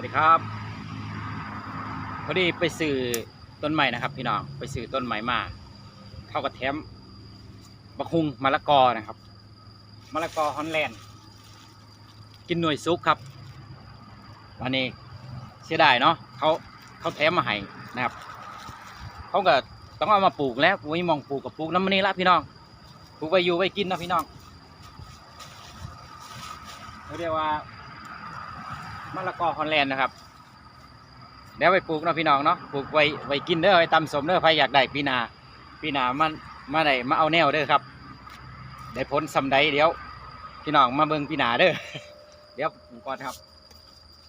วัสดีครับ พอดีไปซื้อต้นใหม่นะครับพี่น้องไปซื้อต้นใหม่มาเข้ากับแถมบักฮุงมะละกอนะครับมะละกอฮอนแลนด์กินหน่วยซุกครับวันนี้เสียดายเนาะเขาเขาแถมมาให้นะครับเขาก็ต้องเอามาปลูกแล้วไว้มองปลูกกับปลูกน้ำมันนี่ละพี่น้องปลูกไว้อยู่ไว้กินนะพี่น้องเขาเรียกว่า มะละกอฮอนแลนด์นะครับเดี๋ยวไปปลูกเนาะพี่น้องเนาะปลูกไว้ไว้กินเด้อไว้ตำสมเด้อใครอยากได้ปีนาปีนามันมาได้มาเอาแนวเด้อครับได้ผลสำใดเดี๋ยว พี่น้องมาเบิ่งปีนาเด้อเดี๋ยวผมก่อนครับ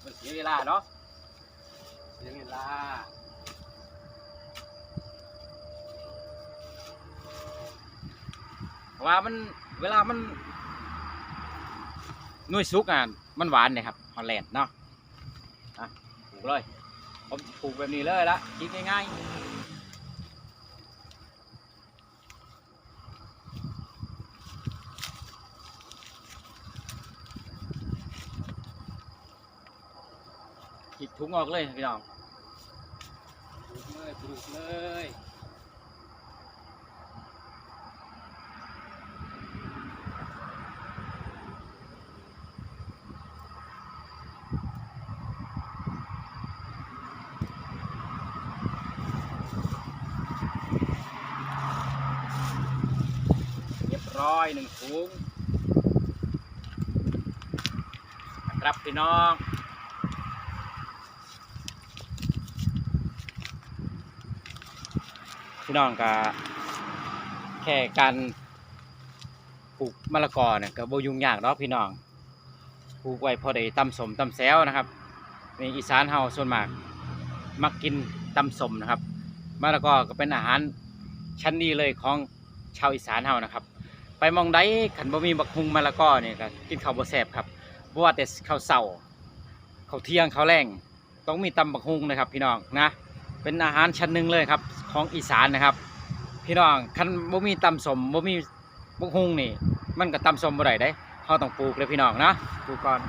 มันเสียเวลาเนาะเสียเวลาเว่ามันเวลามันนุ่ยซุกอะมันหวานเนี่ยครับ อลแลนด์เนาะอะปลูกเลยผมปลูกแบบนี้เลยละคิดง่ายๆคิดถุงออกเลยพี่น้องปลูกเลยปลูกเลย ร้อยหนึ่งถุงครับพี่น้องพี่น้องก็แค่การปลูกมะละกอเนี่ยก็บ่ยุ่งยากเนาะพี่น้องปลูกไว้พอได้ตำสมตำแซวนะครับในอีสานเฮาส่วนมากมักกินตำสมนะครับมะละกอก็เป็นอาหารชั้นดีเลยของชาวอีสานเฮานะครับ ไปมองได้ขันบ่มีบักฮุงมะละกอเนี่ยก็กินข้าวบ่แซ่บครับบ่ว่าแต่ข้าวเสาข้าวเที่ยงข้าวแรงต้องมีตำบักฮุงนะครับ พี่น้องนะ เป็นอาหารชั้นหนึ่งเลยครับของอีสานนะครับ พี่น้องขันบ่มีตำสมบ่มีบักฮุงนี่ มันก็ตำสมบ่ได้เด้เขาต้องปลูกเลยพี่น้องนะปลูกก่อน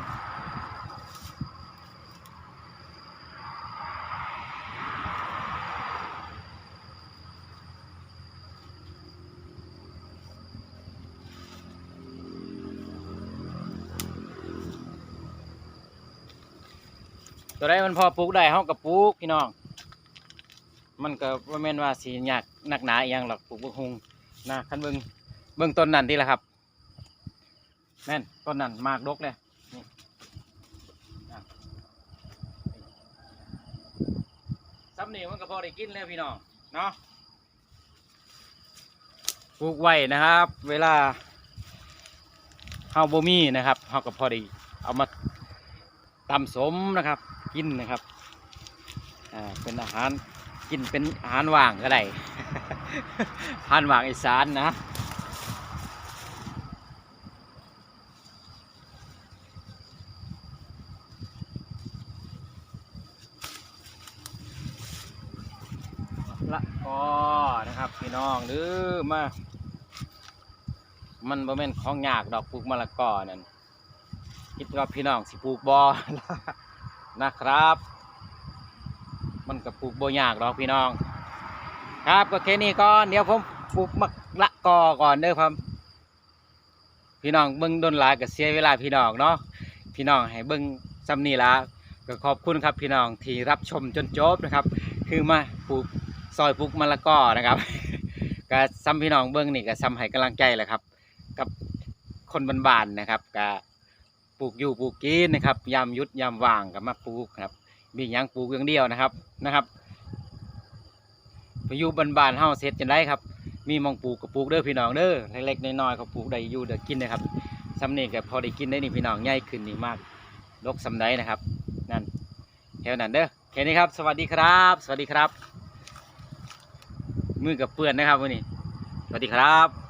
ตัวใดมันพอปลูกได้เฮาก็ปลูกพี่น้อง มันก็บ่แม่นว่าสิยากหนักหนาอหย่างหรอกปลูกบักฮุงนะคันเบิ่งเบิ่งต้นนั่นทีละครับแม่นต้นนั่นมากดกเลยนี่ซ้ำนี่มันก็พอได้กินแล้วพี่น้องเนาะปลูกไว้นะครับ เวลาเฮาบ่มีนะครับเฮาก็พอได้เอามาตำสมนะครับ กินนะครับอ่าเป็นอาหารกินเป็นอาหารว่างก็ได้ อาหารว่างอีสานนะละก็นะครับพี่น้องหรือมา มันบ่แม่นของยากดอกปลูกมะละกอนั่นคิดว่าพี่น้องสิปลูกบอ นะครับ มันก็ปลูกโบยากดอกพี่น้อง ครับก็แค่นี้ก่อนเดี๋ยวผมปลูกมะละกอก่อนเด้อครับ พี่น้องเบิ่งดนหลายก็เสียเวลาพี่น้องเนาะพี่น้องให้เบิ่งซ้ำนี่ละก็ขอบคุณครับพี่น้องที่รับชมจนจบนะครับ คือมาปลูกซอยปลูกมะละกอนะครับก็ซ้ำพี่น้องเบิ่งนี่ก็ซ้ำให้กำลังใจแหละครับ กับคนบ้านๆนะครับก็ ลูกอยู่ปลูกกินนะครับยามยุดยามว่างก็มาปลูกครับ มีหยังปลูกอย่างเดียวนะครับนะครับไปอยู่บ้านๆเฮาเสร็จจังได้ครับ มีมองปลูกก็ปลูกเด้อพี่น้องเด้อเล็กๆน้อยๆก็ปลูกได้อยู่เด้อกินนะครับสำเนียงก็พอได้กินได้นี่พี่น้องใหญ่ขึ้นนี่มากลกสำไดนะครับนั่นแค่นั้นเด้อแค่นี้ครับ สวัสดีครับ สวัสดีครับ มือกับเปื้อนนะครับวันนี้สวัสดีครับ